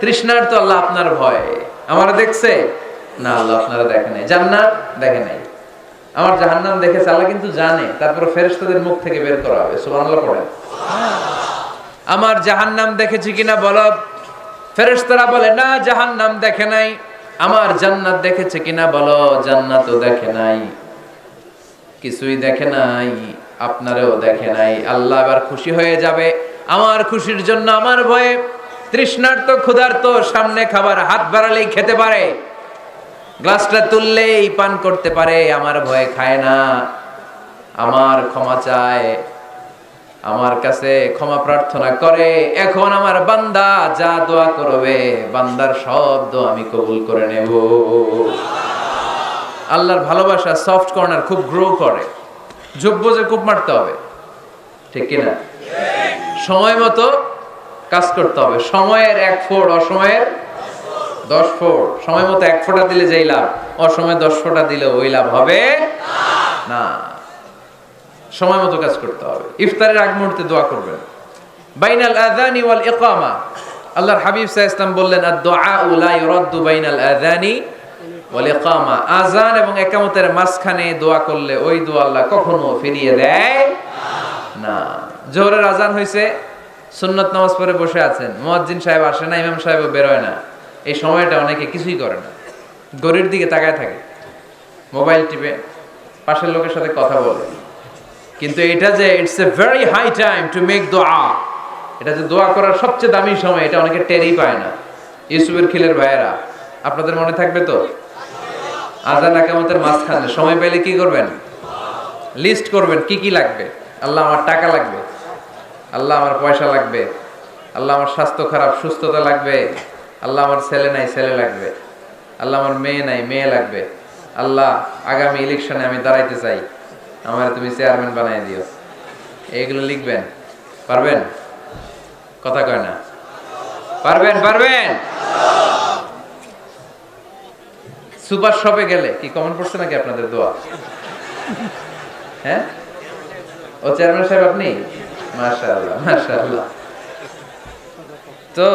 তৃষ্ণার তো আল্লাহ আপনার ভয়। আমার দেখছে? না, আল্লাহ আপনারা দেখে নাই। জান্নাত দেখে নাই। আমার জাহান্নাম দেখেছে, আল্লাহ কিন্তু জানে। তারপর ফেরেশতাদের মুখ থেকে বের করা হবে। সুবহানাল্লাহ পড়েন। আমার জাহান্নাম দেখেছি কিনা বলো? ফেরেশতারা বলে, না, জাহান্নাম দেখে নাই। আমার জান্নাত দেখেছে কিনা বলো? জান্নাতও দেখে নাই। কিছুই দেখে নাই, আপনারেও দেখে নাই। আল্লাহ এবার খুশি হয়ে যাবে। আমার খুশির জন্য, আমার ভয়ে তৃষ্ণার্ত ক্ষুধার্ত সামনে খাবার হাত বাড়ালেই খেতে পারে। গ্লাসটা তুললেই পান করতে পারে, আমার ভয়ে খায় না। আমার ক্ষমা চায়, আমার কাছে ক্ষমা প্রার্থনা করে। এখন আমার বান্দা যা দোয়া করবে, বান্দার সব দোয়া আমি কবুল করে নেব। আল্লাহর ভালোবাসা সফট কর্নার খুব গ্রো করে। যোগ্য যে খুব মারতে হবে, ঠিক কিনা? সময় মতো কাজ করতে হবে। সময়ের এক ফোড় অসময়ের দশ ফোড় সময় মতো এক ফোঁটা দিলে যেই লাভ, অসময়ে দশ ফোঁটা দিলে ওই লাভ হবে না। সময় মতো কাজ করতে হবে। ইফতারের আগ মুহূর্তে দোয়া করবেন। বাইনাল আযানি ওয়াল ইকামা। আল্লাহর হাবিব আলাইহি সাল্লাম বললেন আদ-দুআ লা ইউরাদ্দু বাইনাল আযানি ওয়াল ইকামা। আযান এবং ইকামতের মাঝখানে দোয়া করলে ওই দোয়া আল্লাহ কখনো ফিরিয়ে দেয় না। জোহরের আজান হয়েছে সুন্নত নামাজ পরে বসে আছেন। মুয়াজ্জিন সাহেব আসে না, ইমাম সাহেব বেরোয় না। এই সময়টা অনেকে কিছুই করে না। গরির দিকে তাকায় থাকে। মোবাইল টিপে পাশের লোকের সাথে কথা বলে। কিন্তু এটা যে it's a very high time to make দোয়া এটা যে দোয়া করার সবচেয়ে দামি সময়, এটা অনেকে টেরই পায় না। ইউসুফের খিলের ভাইয়েরা, আপনাদের মনে থাকবে তো? আজান আকামতের মাঝখানে সময় পেলে কি করবেন? লিস্ট করবেন, কি কি লাগবে? আল্লাহ, আমার টাকা লাগবে। আল্লাহ আমার পয়সা লাগবে, আল্লাহ আমার স্বাস্থ্য খারাপ, সুস্থতা লাগবে, আল্লাহ আমার ছেলে নাই, ছেলে লাগবে, আল্লাহ আমার মেয়ে নাই, মেয়ে লাগবে, আল্লাহ আগামী ইলেকশনে আমি দাঁড়াইতে চাই, আমার তুমি চেয়ারম্যান বানাই দিও। এইগুলো লিখবেন, পারবেন? কথা কয় না। পারবেন পারবেন? সুপার শপে গেলে, কি কমন পড়ছে নাকি আপনাদের দোয়া? হ্যাঁ? ও চেয়ারম্যান সাহেব আপনি? তো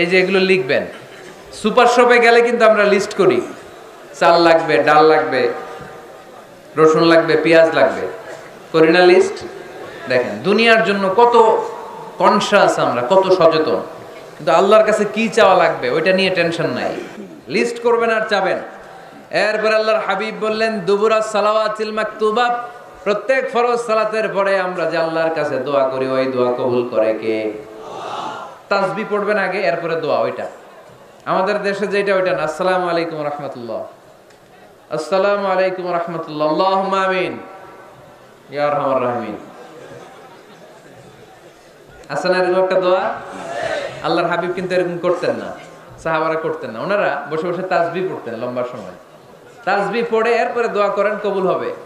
এই যে এগুলো লিখবেন, সুপার শপে গেলে কিন্তু আমরা লিস্ট করি। চাল লাগবে, ডাল লাগবে, রসুন লাগবে, পেঁয়াজ লাগবে। করি না লিস্ট দেখেন, দুনিয়ার জন্য কত কনসাস আমরা, কত সচেতন। কিন্তু আল্লাহর কাছে কি চাওয়া লাগবে, ওইটা নিয়ে টেনশন নাই। লিস্ট করবেন আর চাবেন। এরপর আল্লাহর হাবিব বললেন, দুবুরা সালাওয়াতিল মাকতুবা প্রত্যেক ফরজ সালাতের পরে আমরা যে আল্লাহর কাছে দোয়া করি, ওই দোয়া কবুল করে কে? তাসবি পড়বেন আগে, এরপরে দোয়া, ওইটা। আমাদের দেশে যেটা, ওইটা না। আসসালামু আলাইকুম রহমতুল্লাহ। আসসালামু আলাইকুম রহমতুল্লাহ। আল্লাহুম্মা আমিন। ইয়া আরহামার রাহিমিন। আছে না এরকম একটা দোয়া? আল্লাহর হাবিব কিন্তু এরকম করতেন না। সাহাবারা করতেন না। ওনারা বসে বসে তাজবি পড়তেন লম্বা সময়। তাজবি পড়ে, এরপরে দোয়া করেন, কবুল হবে।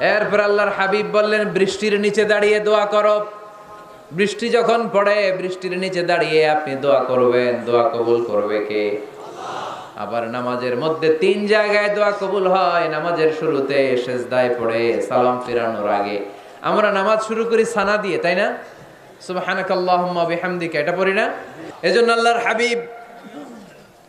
এরপর আল্লাহর হাবিব বললেন, বৃষ্টির নিচে দাঁড়িয়ে দোয়া করো। বৃষ্টি যখন পড়ে, বৃষ্টির নিচে দাঁড়িয়ে আপনি দোয়া করবেন। দোয়া কবুল করবে কে? আবার নামাজের মধ্যে তিন জায়গায় দোয়া কবুল হয়। নামাজের শুরুতে সেজদায় পড়ে, সালাম ফিরানোর আগে। আমরা নামাজ শুরু করি সানা দিয়ে, তাই না? বিহামদিকা, এটা পড়ি না? এজন্য আল্লাহর হাবিব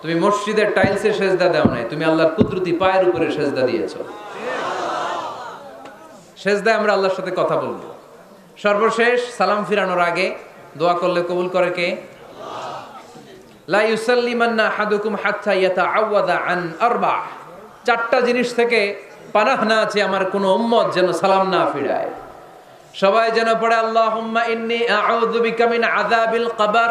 তুমি মসজিদের টাইলসে সেজদা দাও নাই, তুমি আল্লাহর কুদরতি পায়ের উপরে সেজদা দিয়েছ। সেজদায় আমরা আল্লাহর সাথে কথা বলব। সর্বশেষ সালাম ফিরানোর আগে দোয়া করলে কবুল করে কে? লা ইউসাল্লিমান্না আহাদুকুম হাত্তা আন আরবা চারটা জিনিস থেকে পানাহ না আছে আমার কোন উম্মত যেন সালাম না ফিরায়। সবাই যেন পড়ে, আল্লাহুম্মা ইন্নী আউযু বিকা মিন আযাবিল কবর।